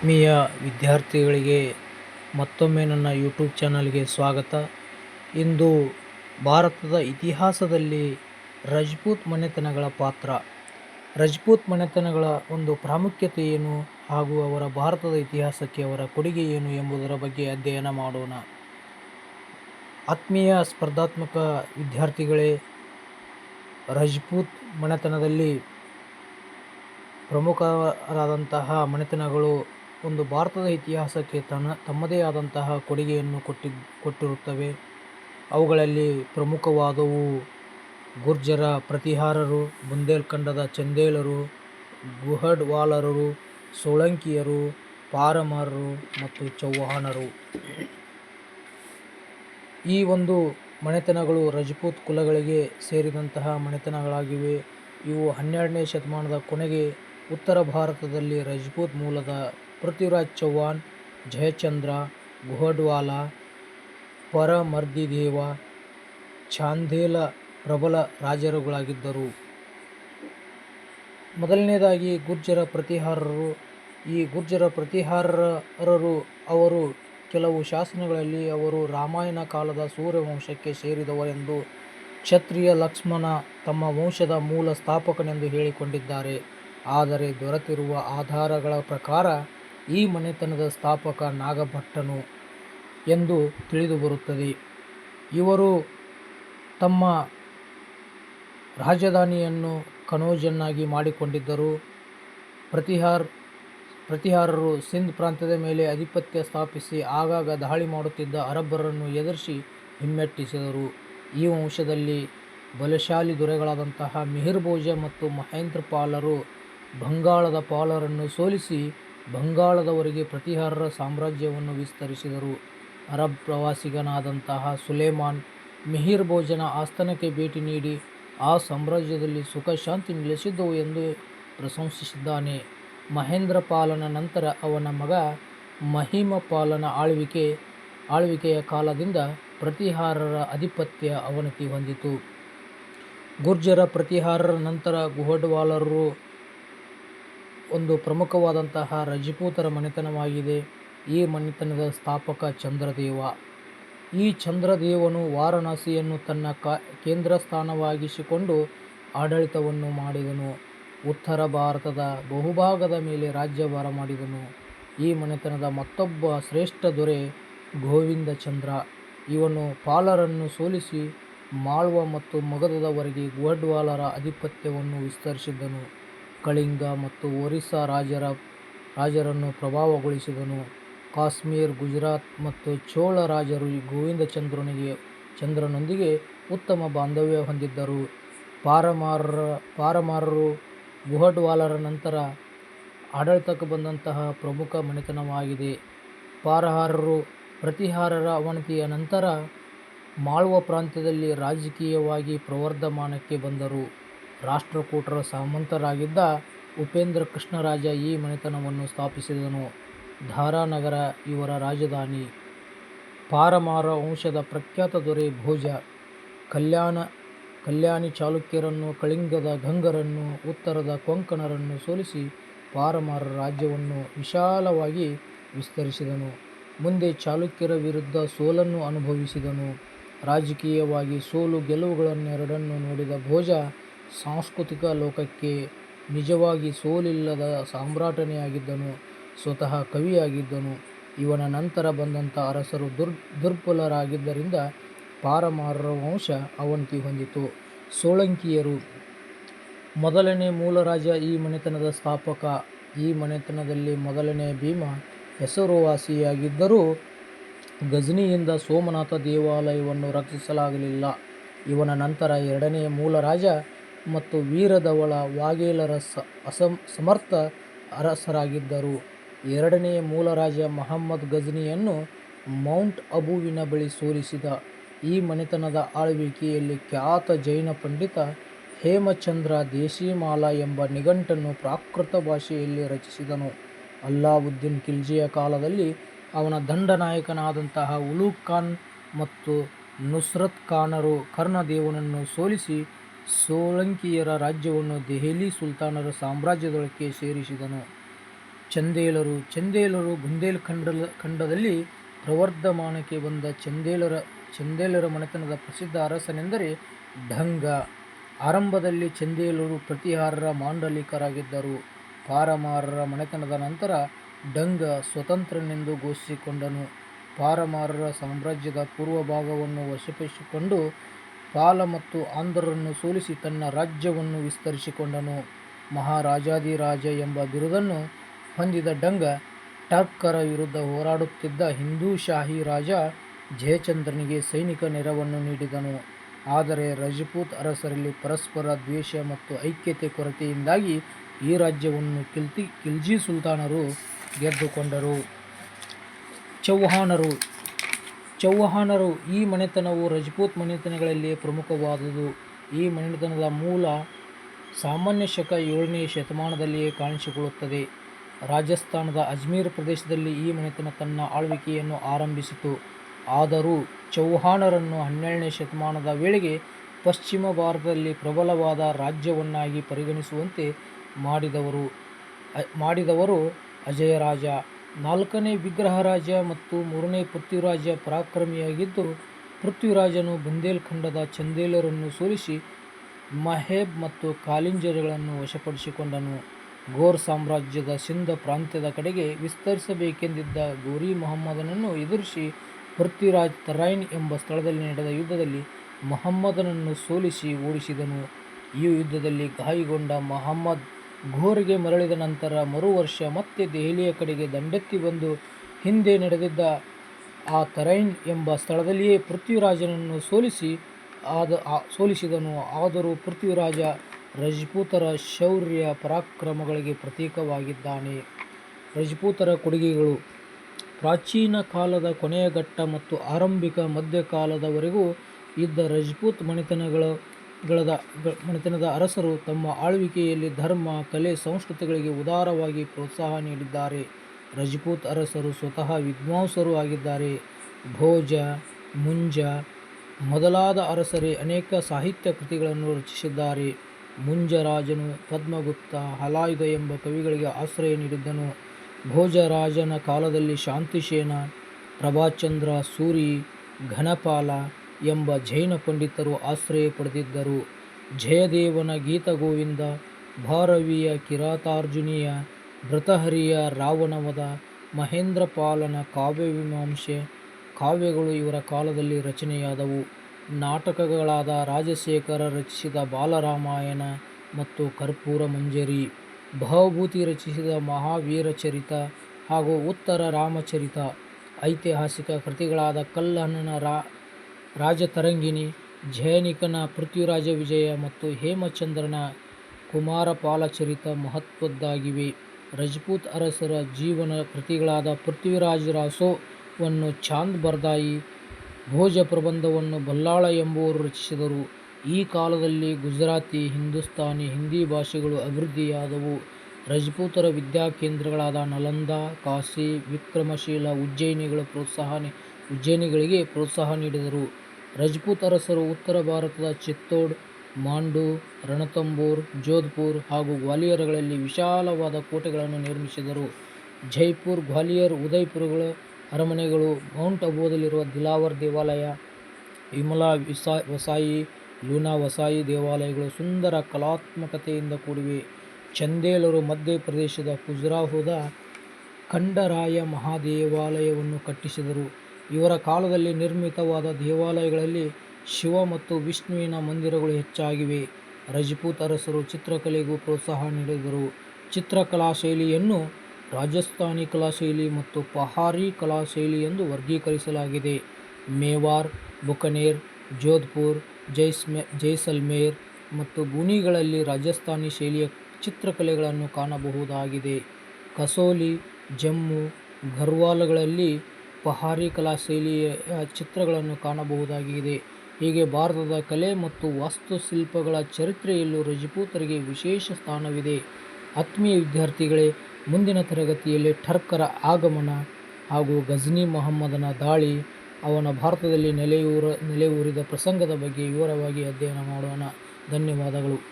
ಆತ್ಮೀಯ ವಿದ್ಯಾರ್ಥಿಗಳಿಗೆ ಮತ್ತೊಮ್ಮೆ ನನ್ನ ಯೂಟ್ಯೂಬ್ ಚಾನಲ್ಗೆ ಸ್ವಾಗತ. ಇಂದು ಭಾರತದ ಇತಿಹಾಸದಲ್ಲಿ ರಜಪೂತ್ ಮನೆತನಗಳ ಪಾತ್ರ. ರಜಪೂತ್ ಮನೆತನಗಳ ಒಂದು ಪ್ರಾಮುಖ್ಯತೆ ಏನು? ಹಾಗೂ ಅವರ ಭಾರತದ ಇತಿಹಾಸಕ್ಕೆ ಅವರ ಕೊಡುಗೆ ಏನು ಎಂಬುದರ ಬಗ್ಗೆ ಅಧ್ಯಯನ ಮಾಡೋಣ. ಆತ್ಮೀಯ ಸ್ಪರ್ಧಾತ್ಮಕ ವಿದ್ಯಾರ್ಥಿಗಳೇ, ರಜಪೂತ್ ಮನೆತನದಲ್ಲಿ ಪ್ರಮುಖರಾದಂತಹ ಮನೆತನಗಳು ಒಂದು ಭಾರತದ ಇತಿಹಾಸಕ್ಕೆ ತನ್ನ ತಮ್ಮದೇ ಆದಂತಹ ಕೊಡುಗೆಯನ್ನು ಕೊಟ್ಟಿ ಕೊಟ್ಟಿರುತ್ತವೆ. ಅವುಗಳಲ್ಲಿ ಪ್ರಮುಖವಾದವು ಗುರ್ಜರ ಪ್ರತಿಹಾರರು, ಬುಂದೇಲ್ಖಂಡದ ಚಂದೇಲರು ಗುಹಡ್ವಾಲರರು ಸೋಳಂಕಿಯರು, ಪಾರಮಾರರು ಮತ್ತು ಚೌಹಾಣರು. ಈ ಒಂದು ಮನೆತನಗಳು ರಜಪೂತ್ ಕುಲಗಳಿಗೆ ಸೇರಿದಂತಹ ಮನೆತನಗಳಾಗಿವೆ. ಇವು ಹನ್ನೆರಡನೇ ಶತಮಾನದ ಕೊನೆಗೆ ಉತ್ತರ ಭಾರತದಲ್ಲಿ ರಜಪೂತ್ ಮೂಲದ ಪೃಥ್ವಿರಾಜ್ ಚೌಹಾಣ್, ಜಯಚಂದ್ರ ಗುಹಡ್ವಾಲ ಪರಮರ್ದಿದೇವ, ಚಾಂದೇಲ ಪ್ರಬಲ ರಾಜರುಗಳಾಗಿದ್ದರು. ಮೊದಲನೇದಾಗಿ ಗುರ್ಜರ ಪ್ರತಿಹಾರರು. ಈ ಗುರ್ಜರ ಪ್ರತಿಹಾರರರು ಅವರು ಕೆಲವು ಶಾಸನಗಳಲ್ಲಿ ಅವರು ರಾಮಾಯಣ ಕಾಲದ ಸೂರ್ಯವಂಶಕ್ಕೆ ಸೇರಿದವರೆಂದು ಕ್ಷತ್ರಿಯ ಲಕ್ಷ್ಮಣ ತಮ್ಮ ವಂಶದ ಮೂಲ ಸ್ಥಾಪಕನೆಂದು ಹೇಳಿಕೊಂಡಿದ್ದಾರೆ. ಆದರೆ ದೊರೆತಿರುವ ಆಧಾರಗಳ ಪ್ರಕಾರ ಈ ಮನೆತನದ ಸ್ಥಾಪಕ ನಾಗಭಟ್ಟನು ಎಂದು ತಿಳಿದುಬರುತ್ತದೆ ಇವರು ತಮ್ಮ ರಾಜಧಾನಿಯನ್ನು ಕನೋಜನ್ನಾಗಿ ಮಾಡಿಕೊಂಡಿದ್ದರು. ಪ್ರತಿಹಾರ್, ಪ್ರತಿಹಾರರು ಸಿಂಧ್ ಪ್ರಾಂತ್ಯದ ಮೇಲೆ ಆಧಿಪತ್ಯ ಸ್ಥಾಪಿಸಿ ಆಗಾಗ ದಾಳಿ ಮಾಡುತ್ತಿದ್ದ ಅರಬ್ಬರನ್ನು ಎದುರಿಸಿ ಹಿಮ್ಮೆಟ್ಟಿಸಿದರು. ಈ ವಂಶದಲ್ಲಿ ಬಲಶಾಲಿ ದೊರೆಗಳಾದಂತಹ ಮಿಹಿರ್ ಮತ್ತು ಮಹೇಂದ್ರ ಪಾಲರು ಬಂಗಾಳದ ಪಾಲರನ್ನು ಸೋಲಿಸಿ ಬಂಗಾಳದವರೆಗೆ ಪ್ರತಿಹಾರರ ಸಾಮ್ರಾಜ್ಯವನ್ನು ವಿಸ್ತರಿಸಿದರು. ಅರಬ್ ಪ್ರವಾಸಿಗನಾದಂತಹ ಸುಲೇಮಾನ್ ಮಿಹಿರ್ ಭೋಜನ ಆಸ್ಥಾನಕ್ಕೆ ಭೇಟಿ ನೀಡಿ, ಆ ಸಾಮ್ರಾಜ್ಯದಲ್ಲಿ ಸುಖ, ಶಾಂತಿ ನೆಲೆಸಿದ್ದವು ಎಂದು ಪ್ರಶಂಸಿಸಿದ್ದಾನೆ. ಮಹೇಂದ್ರ ಪಾಲನ ನಂತರ ಅವನ ಮಗ ಮಹಿಮಪಾಲನ ಆಳ್ವಿಕೆ, ಆಳ್ವಿಕೆಯ ಕಾಲದಿಂದ ಪ್ರತಿಹಾರರ ಆಧಿಪತ್ಯ ಅವನತಿ ಹೊಂದಿತು. ಗುರ್ಜರ ಪ್ರತಿಹಾರರ ನಂತರ ಗುಹಡ್ವಾಲರು ಪ್ರಮುಖವಾದಂತಹ ರಜಪೂತರ ಮನೆತನವಾಗಿದೆ. ಈ ಮನೆತನದ ಸ್ಥಾಪಕ ಚಂದ್ರದೇವ. ಈ ಚಂದ್ರದೇವನು ವಾರಣಾಸಿಯನ್ನು ತನ್ನ ಕ ಕೇಂದ್ರ ಸ್ಥಾನವಾಗಿಸಿಕೊಂಡು ಆಡಳಿತವನ್ನು ಮಾಡಿದನು. ಉತ್ತರ ಭಾರತದ ಬಹುಭಾಗದ ಮೇಲೆ ರಾಜ್ಯಭಾರ ಮಾಡಿದನು. ಈ ಮನೆತನದ ಮತ್ತೊಬ್ಬ ಶ್ರೇಷ್ಠ ದೊರೆ ಗೋವಿಂದ ಚಂದ್ರ ಇವನು ಪಾಲರನ್ನು ಸೋಲಿಸಿ ಮಾಳ್ವ ಮತ್ತು ಮಗಧದವರೆಗೆ ಗುಹಡ್ವಾಲರ ಆಧಿಪತ್ಯವನ್ನು ವಿಸ್ತರಿಸಿದ್ದನು. ಕಳಿಂಗ ಮತ್ತು ಒರಿಸ್ಸಾ ರಾಜರ, ರಾಜರನ್ನು ಪ್ರಭಾವಗೊಳಿಸಿದನು. ಕಾಶ್ಮೀರ್, ಗುಜರಾತ್ ಮತ್ತು ಚೋಳ ರಾಜರು ಗೋವಿಂದ ಚಂದ್ರನಿಗೆ, ಚಂದ್ರನೊಂದಿಗೆ ಉತ್ತಮ ಬಾಂಧವ್ಯ ಹೊಂದಿದ್ದರು. ಪಾರಮಾರರ, ಪಾರಮಾರರು ಗುಹಡ್ವಾಲರ ನಂತರ ಆಡಳಿತಕ್ಕೆ ಬಂದಂತಹ ಪ್ರಮುಖ ಮನೆತನವಾಗಿದೆ. ಪಾರಹಾರರು ಪ್ರತಿಹಾರರ ಅವನತಿಯ ನಂತರ ಮಾಳ್ವ ಪ್ರಾಂತ್ಯದಲ್ಲಿ ರಾಜಕೀಯವಾಗಿ ಪ್ರವರ್ಧಮಾನಕ್ಕೆ ಬಂದರು. ರಾಷ್ಟ್ರಕೂಟರ ಸಾಮಂತರಾಗಿದ್ದ ಉಪೇಂದ್ರ ಕೃಷ್ಣರಾಜ ಈ ಮನೆತನವನ್ನು ಸ್ಥಾಪಿಸಿದನು. ಧಾರಾನಗರ ಇವರ ರಾಜಧಾನಿ. ಪಾರಮಾರ ವಂಶದ ಪ್ರಖ್ಯಾತ ದೊರೆ ಭೋಜ. ಕಲ್ಯಾಣ, ಕಲ್ಯಾಣಿ ಚಾಲುಕ್ಯರನ್ನು, ಕಳಿಂಗದ ಗಂಗರನ್ನು, ಉತ್ತರದ ಕೊಂಕಣರನ್ನು ಸೋಲಿಸಿ ಪಾರಮಾರ ರಾಜ್ಯವನ್ನು ವಿಶಾಲವಾಗಿ ವಿಸ್ತರಿಸಿದನು. ಮುಂದೆ ಚಾಲುಕ್ಯರ ವಿರುದ್ಧ ಸೋಲನ್ನು ಅನುಭವಿಸಿದನು. ರಾಜಕೀಯವಾಗಿ ಸೋಲು ಗೆಲುವುಗಳನ್ನೆರಡನ್ನು ನೋಡಿದ ಭೋಜ ಸಾಂಸ್ಕೃತಿಕ ಲೋಕಕ್ಕೆ ನಿಜವಾಗಿ ಸೋಲಿಲ್ಲದ ಸಾಮ್ರಾಟನೆಯಾಗಿದ್ದನು, ಸ್ವತಃ ಕವಿಯಾಗಿದ್ದನು. ಇವನ ನಂತರ ಬಂದಂಥ ಅರಸರು ದುರ್, ದುರ್ಬಲರಾಗಿದ್ದರಿಂದ ಪಾರಮಾರರ ವಂಶ ಅವಂತಿ ಹೊಂದಿತು. ಸೋಳಂಕಿಯರು, ಮೊದಲನೇ ಮೂಲರಾಜ ಈ ಮನೆತನದ ಸ್ಥಾಪಕ. ಈ ಮನೆತನದಲ್ಲಿ ಮೊದಲನೇ ಭೀಮ ಹೆಸರುವಾಸಿಯಾಗಿದ್ದರೂ ಗಜನಿಯಿಂದ ಸೋಮನಾಥ ದೇವಾಲಯವನ್ನು ರಕ್ಷಿಸಲಾಗಲಿಲ್ಲ. ಇವನ ನಂತರ ಎರಡನೇ ಮೂಲರಾಜ ಮತ್ತು ವೀರದವಳ ವಾಗೇಲರ ಸ ಅಸಮ್ ಸಮರ್ಥ ಅರಸರಾಗಿದ್ದರು. ಎರಡನೆಯ ಮೂಲರಾಜ ಮಹಮ್ಮದ್ ಗಜ್ನಿಯನ್ನು ಮೌಂಟ್ ಅಬುವಿನ ಬಳಿ ಸೋಲಿಸಿದ. ಈ ಮನೆತನದ ಆಳ್ವಿಕೆಯಲ್ಲಿ ಖ್ಯಾತ ಜೈನ ಪಂಡಿತ ಹೇಮಚಂದ್ರ ದೇಶಿಮಾಲಾ ಎಂಬ ನಿಘಂಟನ್ನು ಪ್ರಾಕೃತ ಭಾಷೆಯಲ್ಲಿ ರಚಿಸಿದನು. ಅಲ್ಲಾವುದ್ದೀನ್ ಖಿಲ್ಜಿಯ ಕಾಲದಲ್ಲಿ ಅವನ ದಂಡನಾಯಕನಾದಂತಹ ಉಲೂಗ್ ಖಾನ್ ಮತ್ತು ನುಸ್ರತ್ ಖಾನರು ಕರ್ಣದೇವನನ್ನು ಸೋಲಿಸಿ ಸೋಳಂಕಿಯರ ರಾಜ್ಯವನ್ನು ದೆಹಲಿ ಸುಲ್ತಾನರ ಸಾಮ್ರಾಜ್ಯದೊಳಕ್ಕೆ ಸೇರಿಸಿದನು ಚಂದೇಲರು ಚಂದೇಲರು ಬುಂದೇಲ್ಖಂಡ ಖಂಡದಲ್ಲಿ ಪ್ರವರ್ಧಮಾನಕ್ಕೆ ಬಂದ ಚಂದೇಲರ ಚಂದೇಲರ ಮನೆತನದ ಪ್ರಸಿದ್ಧ ಅರಸನೆಂದರೆ ಢಂಗ. ಆರಂಭದಲ್ಲಿ ಚಂದೇಲರು ಪ್ರತಿಹಾರರ ಮಾಂಡಲಿಕರಾಗಿದ್ದರು. ಪಾರಮಾರರ ಮನೆತನದ ನಂತರ ಢಂಗ ಸ್ವತಂತ್ರನೆಂದು ಘೋಷಿಸಿಕೊಂಡನು. ಪಾರಮಾರರ ಸಾಮ್ರಾಜ್ಯದ ಪೂರ್ವ ಭಾಗವನ್ನು ವಶಪಡಿಸಿಕೊಂಡು ಪಾಲ ಮತ್ತು ಆಂಧ್ರರನ್ನು ಸೋಲಿಸಿ ತನ್ನ ರಾಜ್ಯವನ್ನು ವಿಸ್ತರಿಸಿಕೊಂಡನು. ಮಹಾರಾಜಾದಿರಾಜ ಎಂಬ ಬಿರುದನ್ನು ಹೊಂದಿದ ಡಂಗ ಟರ್ಕರ ವಿರುದ್ಧ ಹೋರಾಡುತ್ತಿದ್ದ ಹಿಂದೂ ಶಾಹಿ ರಾಜ ಜಯಚಂದ್ರನಿಗೆ ಸೈನಿಕ ನೆರವನ್ನು ನೀಡಿದನು. ಆದರೆ ರಜಪೂತ್ ಅರಸರಲ್ಲಿ ಪರಸ್ಪರ ದ್ವೇಷ ಮತ್ತು ಐಕ್ಯತೆ ಕೊರತೆಯಿಂದಾಗಿ ಈ ರಾಜ್ಯವನ್ನು ಕಿಲ್ತಿ ಖಿಲ್ಜಿ ಸುಲ್ತಾನರು ಗೆದ್ದುಕೊಂಡರು. ಚೌಹಾಣರು ಚೌಹಾಣರು ಈ ಮನೆತನವು ರಜಪೂತ್ ಮನೆತನಗಳಲ್ಲಿ ಪ್ರಮುಖವಾದುದು. ಈ ಮನೆತನದ ಮೂಲ ಸಾಮಾನ್ಯ ಶಕ ಏಳನೇ ಶತಮಾನದಲ್ಲಿಯೇ ಕಾಣಿಸಿಕೊಳ್ಳುತ್ತದೆ. ರಾಜಸ್ಥಾನದ ಅಜ್ಮೀರ್ ಪ್ರದೇಶದಲ್ಲಿ ಈ ಮನೆತನ ತನ್ನ ಆಳ್ವಿಕೆಯನ್ನು ಆರಂಭಿಸಿತು. ಆದರೂ ಚೌಹಾಣರನ್ನು ಹನ್ನೆರಡನೇ ಶತಮಾನದ ವೇಳೆಗೆ ಪಶ್ಚಿಮ ಭಾರತದಲ್ಲಿ ಪ್ರಬಲವಾದ ರಾಜ್ಯವನ್ನಾಗಿ ಪರಿಗಣಿಸುವಂತೆ ಮಾಡಿದವರು ಮಾಡಿದವರು ಅಜಯರಾಜ. ನಾಲ್ಕನೇ ವಿಗ್ರಹರಾಜ ಮತ್ತು ಮೂರನೇ ಪೃಥ್ವಿರಾಜ ಪರಾಕ್ರಮಿಯಾಗಿದ್ದು, ಪೃಥ್ವಿರಾಜನು ಬುಂದೇಲ್ಖಂಡದ ಚಂದೇಲರನ್ನು ಸೋಲಿಸಿ ಮಹೇಬ್ ಮತ್ತು ಕಾಲಿಂಜರ್ಗಳನ್ನು ವಶಪಡಿಸಿಕೊಂಡನು. ಘೋರ್ ಸಾಮ್ರಾಜ್ಯದ ಸಿಂಧ ಪ್ರಾಂತ್ಯದ ಕಡೆಗೆ ವಿಸ್ತರಿಸಬೇಕೆಂದಿದ್ದ ಗೋರಿ ಮೊಹಮ್ಮದನನ್ನು ಎದುರಿಸಿ ಪೃಥ್ವಿರಾಜ್ ತರೈನ್ ಎಂಬ ಸ್ಥಳದಲ್ಲಿ ನಡೆದ ಯುದ್ಧದಲ್ಲಿ ಮೊಹಮ್ಮದನನ್ನು ಸೋಲಿಸಿ ಓಡಿಸಿದನು. ಈ ಯುದ್ಧದಲ್ಲಿ ಗಾಯಗೊಂಡ ಮಹಮ್ಮದ್ ಘೋರ್ಗೆ ಮರಳಿದ ನಂತರ ಮರುವರ್ಷ ಮತ್ತೆ ದೆಹಲಿಯ ಕಡೆಗೆ ದಂಡೆತ್ತಿ ಬಂದು ಹಿಂದೆ ನಡೆದಿದ್ದ ಆ ತರೈನ್ ಎಂಬ ಸ್ಥಳದಲ್ಲಿಯೇ ಪೃಥ್ವಿರಾಜನನ್ನು ಸೋಲಿಸಿ ಆದ ಸೋಲಿಸಿದನು. ಆದರೂ ಪೃಥ್ವಿರಾಜ ರಜಪೂತರ ಶೌರ್ಯ ಪರಾಕ್ರಮಗಳಿಗೆ ಪ್ರತೀಕವಾಗಿದ್ದಾನೆ. ರಜಪೂತರ ಕೊಡುಗೆಗಳು ಪ್ರಾಚೀನ ಕಾಲದ ಕೊನೆಯ ಘಟ್ಟ ಮತ್ತು ಆರಂಭಿಕ ಮಧ್ಯಕಾಲದವರೆಗೂ ಇದ್ದ ರಜಪೂತ್ ಮನೆತನದ ಅರಸರು ತಮ್ಮ ಆಳ್ವಿಕೆಯಲ್ಲಿ ಧರ್ಮ, ಕಲೆ, ಸಂಸ್ಕೃತಿಗಳಿಗೆ ಉದಾರವಾಗಿ ಪ್ರೋತ್ಸಾಹ ನೀಡಿದ್ದಾರೆ. ರಜಪೂತ್ ಅರಸರು ಸ್ವತಃ ವಿದ್ವಾಂಸರು ಆಗಿದ್ದಾರೆ. ಭೋಜ, ಮುಂಜ ಮೊದಲಾದ ಅರಸರೇ ಅನೇಕ ಸಾಹಿತ್ಯ ಕೃತಿಗಳನ್ನು ರಚಿಸಿದ್ದಾರೆ. ಮುಂಜರಾಜನು ಪದ್ಮಗುಪ್ತ, ಹಲಾಯುಧ ಎಂಬ ಕವಿಗಳಿಗೆ ಆಶ್ರಯ ನೀಡಿದ್ದನು. ಭೋಜರಾಜನ ಕಾಲದಲ್ಲಿ ಶಾಂತಿಸೇನ, ಪ್ರಭಾಚಂದ್ರ, ಸೂರಿ, ಘನಪಾಲ ಎಂಬ ಜೈನ ಪಂಡಿತರು ಆಶ್ರಯ ಪಡೆದಿದ್ದರು. ಜಯದೇವನ ಗೀತಗೋವಿಂದ, ಭಾರವಿಯ ಕಿರಾತಾರ್ಜುನೀಯ, ಭೃತಹರಿಯ ರಾವಣವದ ಮಹೇಂದ್ರಪಾಲನ ಕಾವ್ಯಮೀಮಾಂಸೆ ಕಾವ್ಯಗಳು ಇವರ ಕಾಲದಲ್ಲಿ ರಚನೆಯಾದವು. ನಾಟಕಗಳಾದ ರಾಜಶೇಖರ ರಚಿಸಿದ ಬಾಲರಾಮಾಯಣ ಮತ್ತು ಕರ್ಪೂರ ಮಂಜರಿ, ಭಾವಭೂತಿ ರಚಿಸಿದ ಮಹಾವೀರಚರಿತ ಹಾಗೂ ಉತ್ತರ ರಾಮಚರಿತ, ಐತಿಹಾಸಿಕ ಕೃತಿಗಳಾದ ಕಲ್ಲಣ್ಣನ ರಾಜತರಂಗಿಣಿ, ಝಯನಿಕನ ಪೃಥ್ವಿರಾಜ ವಿಜಯ ಮತ್ತು ಹೇಮಚಂದ್ರನ ಕುಮಾರಪಾಲಚರಿತ ಮಹತ್ವದ್ದಾಗಿವೆ. ರಜಪೂತ್ ಅರಸರ ಜೀವನ ಕೃತಿಗಳಾದ ಪೃಥ್ವಿರಾಜ ರಾಸೋವನ್ನು ಚಾಂದ್ ಬರ್ದಾಯಿ, ಭೋಜ ಪ್ರಬಂಧವನ್ನು ಬಲ್ಲಾಳ ಎಂಬುವರು ರಚಿಸಿದರು. ಈ ಕಾಲದಲ್ಲಿ ಗುಜರಾತಿ, ಹಿಂದೂಸ್ತಾನಿ ಹಿಂದಿ ಭಾಷೆಗಳು ಅಭಿವೃದ್ಧಿಯಾದವು. ರಜಪೂತರ ವಿದ್ಯಾಕೇಂದ್ರಗಳಾದ ನಲಂದ, ಕಾಶಿ, ವಿಕ್ರಮಶೀಲ ಉಜ್ಜಯಿನಿಗಳ ಪ್ರೋತ್ಸಾಹ ಉಜ್ಜಯಿನಿಗಳಿಗೆ ಪ್ರೋತ್ಸಾಹ ನೀಡಿದರು. ರಜಪೂತ್ ಅರಸರು ಉತ್ತರ ಭಾರತದ ಚಿತ್ತೋಡ್, ಮಾಂಡು, ರಣತಂಬೂರ್ ಜೋಧ್ಪುರ್ ಹಾಗೂ ಗ್ವಾಲಿಯರ್ಗಳಲ್ಲಿ ವಿಶಾಲವಾದ ಕೋಟೆಗಳನ್ನು ನಿರ್ಮಿಸಿದರು. ಜೈಪುರ್, ಗ್ವಾಲಿಯರ್, ಉದಯ್ಪುರಗಳ ಅರಮನೆಗಳು, ಮೌಂಟ್ ಅಬೂದಲ್ಲಿರುವ ದಿಲಾವರ್ ದೇವಾಲಯ, ವಿಮಲಾ ವಸಾಯಿ, ಲೂನಾ ವಸಾಯಿ ದೇವಾಲಯಗಳು ಸುಂದರ ಕಲಾತ್ಮಕತೆಯಿಂದ ಕೂಡಿವೆ. ಚಂದೇಲರು ಮಧ್ಯಪ್ರದೇಶದ ಕುಜ್ರಾಹೋದ ಖಂಡರಾಯ ಮಹಾದೇವಾಲಯವನ್ನು ಕಟ್ಟಿಸಿದರು. ಇವರ ಕಾಲದಲ್ಲಿ ನಿರ್ಮಿತವಾದ ದೇವಾಲಯಗಳಲ್ಲಿ ಶಿವ ಮತ್ತು ವಿಷ್ಣುವಿನ ಮಂದಿರಗಳು ಹೆಚ್ಚಾಗಿವೆ. ರಜಪೂತ್ ಅರಸರು ಚಿತ್ರಕಲೆಗೂ ಪ್ರೋತ್ಸಾಹ ನೀಡಿದರು. ಚಿತ್ರಕಲಾ ಶೈಲಿಯನ್ನು ರಾಜಸ್ಥಾನಿ ಕಲಾಶೈಲಿ ಮತ್ತು ಪಹಾರಿ ಕಲಾಶೈಲಿ ಎಂದು ವರ್ಗೀಕರಿಸಲಾಗಿದೆ. ಮೇವಾರ್, ಬುಕನೇರ್, ಜೋಧ್ಪುರ್, ಜೈಸ್ಮೆ ಜೈಸಲ್ಮೇರ್ ಮತ್ತು ಗುಣಿಗಳಲ್ಲಿ ರಾಜಸ್ಥಾನಿ ಶೈಲಿಯ ಚಿತ್ರಕಲೆಗಳನ್ನು ಕಾಣಬಹುದಾಗಿದೆ. ಕಸೋಲಿ, ಜಮ್ಮು, ಗರ್ವಾಲ್ಗಳಲ್ಲಿ ಪಹಾರಿ ಕಲಾಶೈಲಿಯ ಚಿತ್ರಗಳನ್ನು ಕಾಣಬಹುದಾಗಿದೆ. ಹೀಗೆ ಭಾರತದ ಕಲೆ ಮತ್ತು ವಾಸ್ತುಶಿಲ್ಪಗಳ ಚರಿತ್ರೆಯಲ್ಲೂ ರಜಪೂತರಿಗೆ ವಿಶೇಷ ಸ್ಥಾನವಿದೆ. ಆತ್ಮೀಯ ವಿದ್ಯಾರ್ಥಿಗಳೇ, ಮುಂದಿನ ತರಗತಿಯಲ್ಲಿ ಠರ್ಕರ ಆಗಮನ ಹಾಗೂ ಗಜ್ನಿ ಮೊಹಮ್ಮದನ ದಾಳಿ, ಅವನ ಭಾರತದಲ್ಲಿ ನೆಲೆಯೂರ ನೆಲೆಯೂರಿದ ಪ್ರಸಂಗದ ಬಗ್ಗೆ ವಿವರವಾಗಿ ಅಧ್ಯಯನ ಮಾಡೋಣ. ಧನ್ಯವಾದಗಳು.